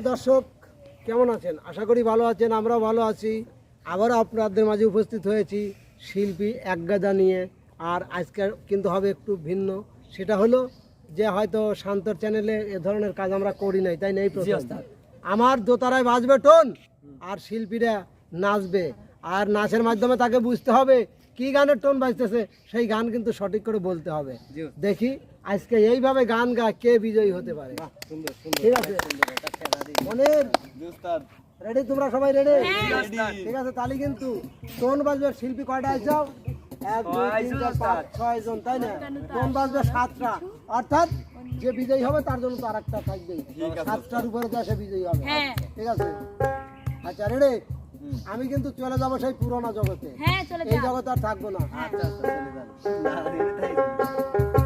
সুপ্রিয় দর্শক কেমন আছেন? আশা করি ভালো আছেন আমরাও ভালো আছি। আবারও আপনাদের মাঝে উপস্থিত হয়েছি শিল্পী একগাদা নিয়ে। আর আজকে কিন্তু হবে একটু ভিন্ন। সেটা হলো যে হয়তো শান্তর চ্যানেলে এ ধরনের কাজ আমরা করি নাই তাই নেই প্রথম আমার দোতারায় বাজবে টোন আর শিল্পীরা নাচবে। আর নাচের মাধ্যমে তাকে বুঝতে হবে কি গানের টোন বাজতেছে সেই গান কিন্তু সঠিক করে বলতে হবে। দেখি আজকে এইভাবে গান গা কে বিজয়ী হতে পারে। ঠিক আছে? মনের রেডি তোমরা সবাই রেডি ঠিক আছে তাহলে কিন্তু টোন বাজবে শিল্পী কয়টা আইসাও এক দুই তিন চার পাঁচ ছয় জন তাই না? টোন বাজবে সাতটা। অর্থাৎ যে বিজয়ী হবে তার জন্য তো আর একটা থাকবেই সাতটার উপরে তো সে বিজয়ী হবে। হ্যাঁ। ঠিক আছে? আচ্ছা রেডি আমি কিন্তু চলে যাব সেই পুরোনো জগতে। হ্যাঁ এই জগতে আর থাকব না। নহয়ন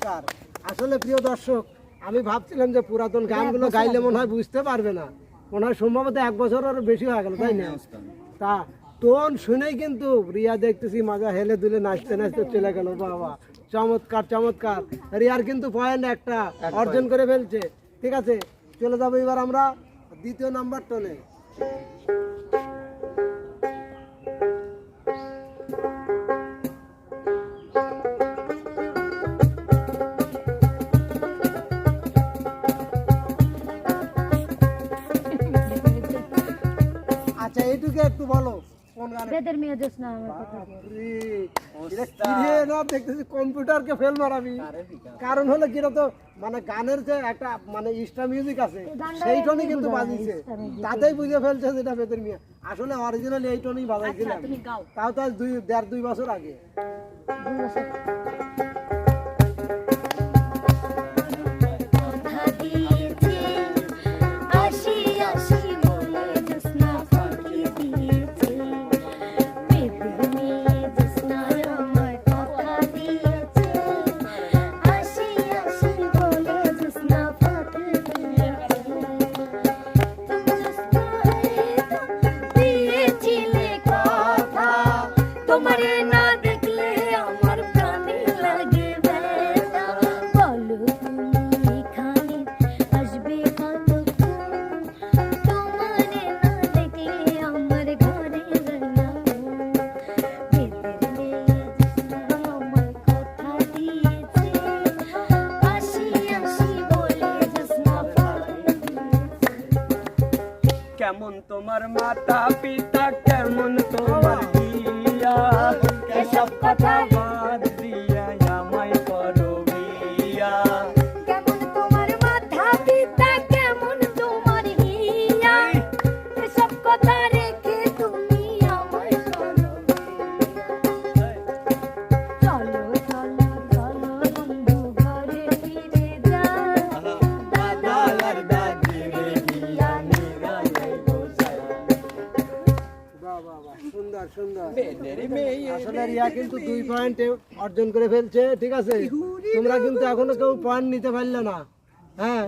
চমৎকার আসলে প্রিয় দর্শক আমি ভাবছিলাম যে পুরাতন গানগুলো গাইলে মনে হয় বুঝতে পারবে না। মনে হয় সম্ভবত এক বছর বছরের বেশি হয়ে গেল তাই না? তা টোন শুনেই কিন্তু রিয়া দেখতেছি মাজা হেলে দুলে নাচতে নাচতে চলে গেল বাবা। চমৎকার চমৎকার। রিয়ার কিন্তু পয়েন্ট একটা অর্জন করে ফেলছে। ঠিক আছে চলে যাব এবার আমরা দ্বিতীয় নাম্বার টোনে বেদের মেয়ে দেশ না আমার কথা কি না দেখতেছি কম্পিউটারকে ফেল মারাবি। কারণ হলো কি তো মানে গানের যে একটা মানে ইস্টা মিউজিক আছে সেই টনই কিন্তু বাজিছে। তাতেই বুঝে ফেলছে যেটা বেদের মিয়া। আসলে অরিজিনাল এই টনই বাজাইছিলাম তাও তো দুই দেড় দুই বছর আগে। তোমারে না দেখলে আমার আসবে আমার ঘরে আমার বলে কেমন তোমার মাতা পিতা কেমন তোমার দিয়া এসব কথা বাদ রিয়া কিন্তু দুই পয়েন্ট অর্জন করে ফেলছে ঠিক আছে? তোমরা কিন্তু এখনও কেউ পয়েন্ট নিতে পারলে না। হ্যাঁ?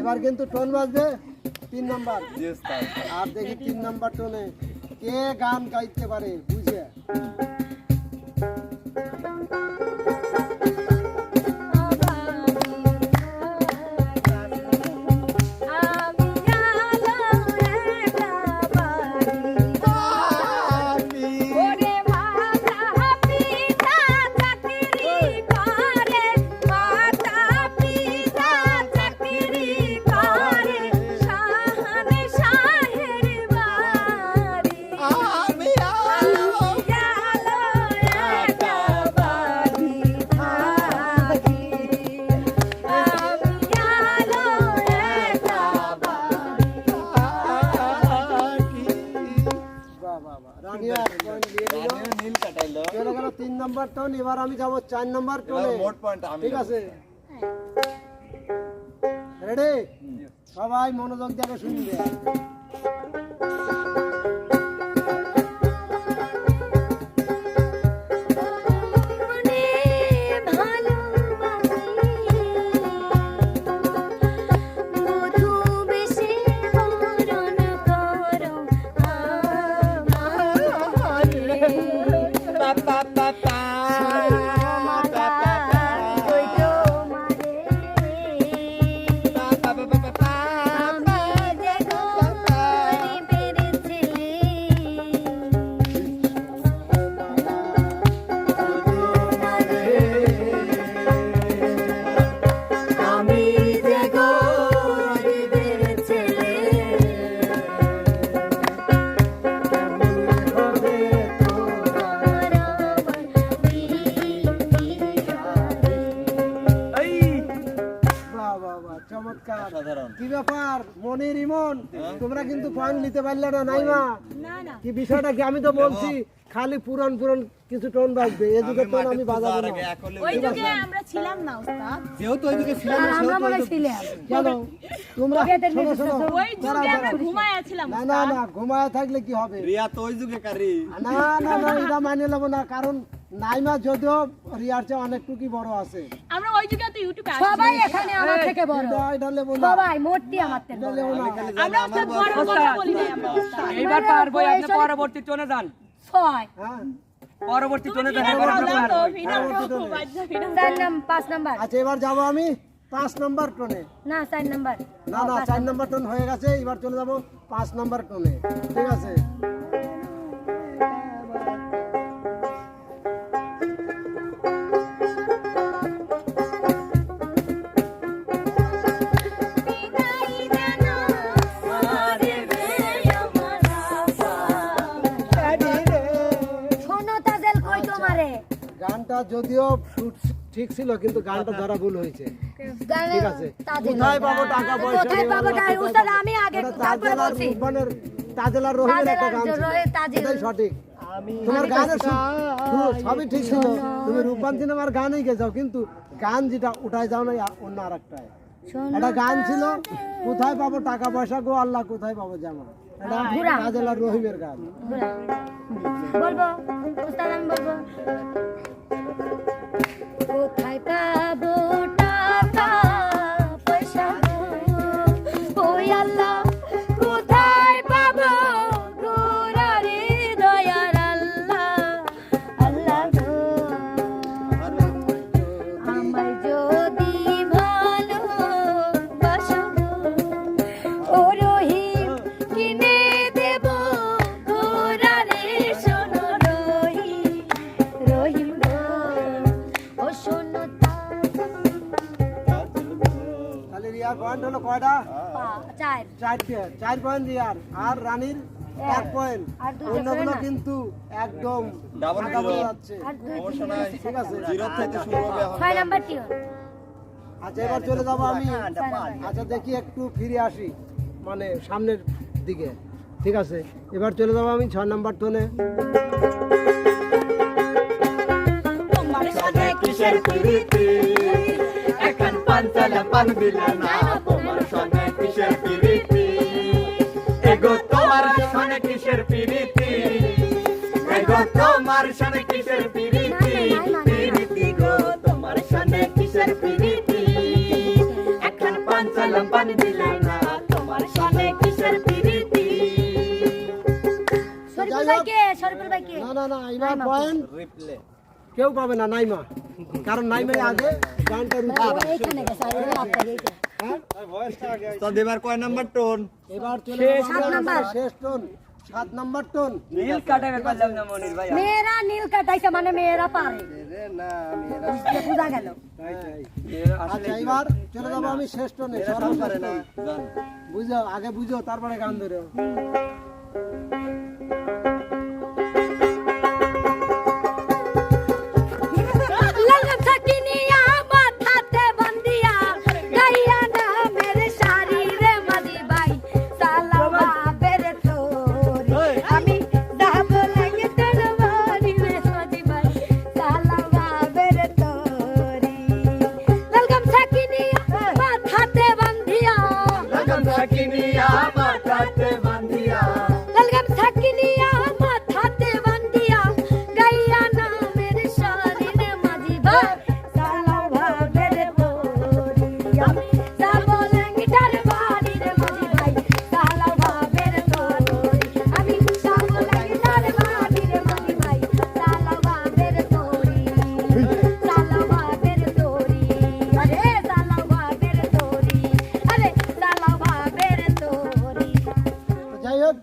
এবার কিন্তু টোন বাজবে তিন নাম্বার। আর দেখি তিন নাম্বার টোনে কে গান গাইতে পারে বুঝে টোন এবার আমি যাব চার নম্বর টোনে মোট পয়েন্ট আমি ঠিক আছে? রেডি সবাই মনোযোগ দিয়ে শুনবে। ব্যাপার মনির ইমন তোমরা কিন্তু পয়েন্ট নিতে পারলে না নাইমা না না। কি বিষয়টা কি? আমি তো বলছি খালি পুরান পুরান কিছু টোন বাজবে। এ যুগের টোন আমি বাজাবো না। ওই যুগে আমরা ছিলাম না ওস্তাদ যেহেতু ওইদিকে ছিলাম আর আমরা মনে ছিলাম। কেন তোমরা শোনো শোনো। ওই যুগে আমরা ঘুমায় ছিলাম না না না ঘুমায় থাকলে কি হবে? রিয়া তো ওই যুগে কারি। না না না এটা মানিয়ে নেব না কারণ নাইমা যদিও রিয়ার চেয়ে অনেকটুকুই বড় আছে। আমরা ওই যুগে তো ইউটিউবে সবাই এখানে আমার থেকে বড়। এটা এটা নেব না। সবাই মোটটি আমার থেকে এটা আমরা ওস্তাদ বড় কথা বলি নাই আমরা। এইবার পারব আপনি পরবর্তী টোনে যান। ছয়। হ্যাঁ। পরবর্তী টোনে যান এবার করো আপনি দাও তো পারবেন। ভিডিও করো বাজনা ভিডিও চার নাম পাঁচ নাম্বার। আচ্ছা এবার যাব আমি পাঁচ নাম্বার টোনে না চার নাম্বার। না না চার নাম্বার। টোন হয়ে গেছে এবার চলে যাব পাঁচ নাম্বার টোনে ঠিক আছে? গানটা যদিও ঠিক ছিল কিন্তু গানটা ধরা ভুল হয়েছে। ঠিক আছে। কোথায় পাবো টাকা পয়সা? কোথায় পাবো টাকা? আমি আগে তারপরে বলছি। রূপবানের তাজেল রহিমের একটা গান ছিল। সঠিক। তোমার গানের সবই ঠিক ছিল। তুমি রূপবান সিনেমার গানই গেছো কিন্তু গান যেটা উঠায় যাও না অন্য আর একটাই একটা গান ছিল কোথায় পাবো টাকা পয়সা গো আল্লাহ কোথায় পাবো জামা? এটা। রহিমের গান। বলব উস্তাদ আমি বলব পয়েন্ট হলো কয়টা? চার। চারটে। চার পয়েন্ট রিয়ার আর রানীর এক। পয়েন্ট। অন্যগুলো কিন্তু একদম ঠিক আছে। জিরো থেকে শুরু হবে এখন। ছয় নাম্বার আচ্ছা এবার চলে যাব আমি। আচ্ছা দেখি একটু ফিরে আসি। মানে সামনের দিকে। ঠিক আছে। এবার চলে যাব আমি ছয় নাম্বার টোনে। কিসের এখন পান দিলে না তোমার সঙ্গে কিসের প্রীতি এগো তোমার সঙ্গে কিসের প্রীতি এগো তোমার সঙ্গে কিসের প্রীতি প্রীতি গো তোমার সঙ্গে কিসের প্রীতি এখন পাঞ্চালা পান দিলে না তোমার সঙ্গে কিসের প্রীতি শরীফুল ভাই কে শরীফুল না না না এবার পয়েন্ট রিপ্লে কেউ পাবে না নাইমা কারণ নাইমাই আগে হ্যাঁ? এবার কয় নাম্বার টোন? এবার চলে যাব সাত আমরা নাম্বার। শেষ টোন সাত নাম্বার টোন। নীল কাটাবে পারলাম না মনির ভাই। মেয়েরা নীল কাটাইছে মানে মেয়েরা পারে। বুঝা গেল। আচ্ছা এবার চলে যাব আমি শেষ টোনে সর্বশেষ টোন। বুঝো আগে বুঝো তারপরে গান ধরো।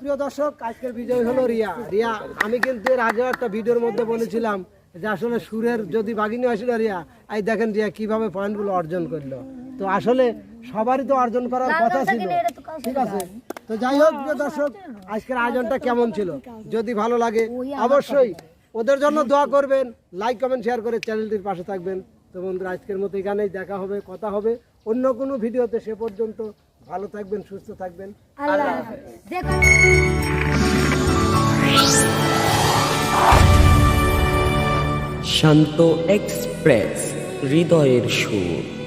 প্রিয় দর্শক আজকের বিজয় হলো রিয়া। রিয়া আমি কিন্তু এর আগেও একটা ভিডিওর মধ্যে বলেছিলাম যে আসলে সুরের যদি বাগিনী হয়েছিল রিয়া। এই দেখেন রিয়া কীভাবে পয়েন্টগুলো অর্জন করল। তো আসলে সবারই তো অর্জন করার কথা ছিল। ঠিক আছে? তো যাই হোক প্রিয় দর্শক আজকের আয়োজনটা কেমন ছিল? যদি ভালো লাগে অবশ্যই ওদের জন্য দোয়া করবেন লাইক কমেন্ট শেয়ার করে চ্যানেলটির পাশে থাকবেন। তো বন্ধুরা আজকের মতো এখানেই দেখা হবে কথা হবে। অন্য কোনো ভিডিওতে সে পর্যন্ত ভালো থাকবেন সুস্থ থাকবেন। আল্লাহ শান্ত এক্সপ্রেস হৃদয়ের সুর।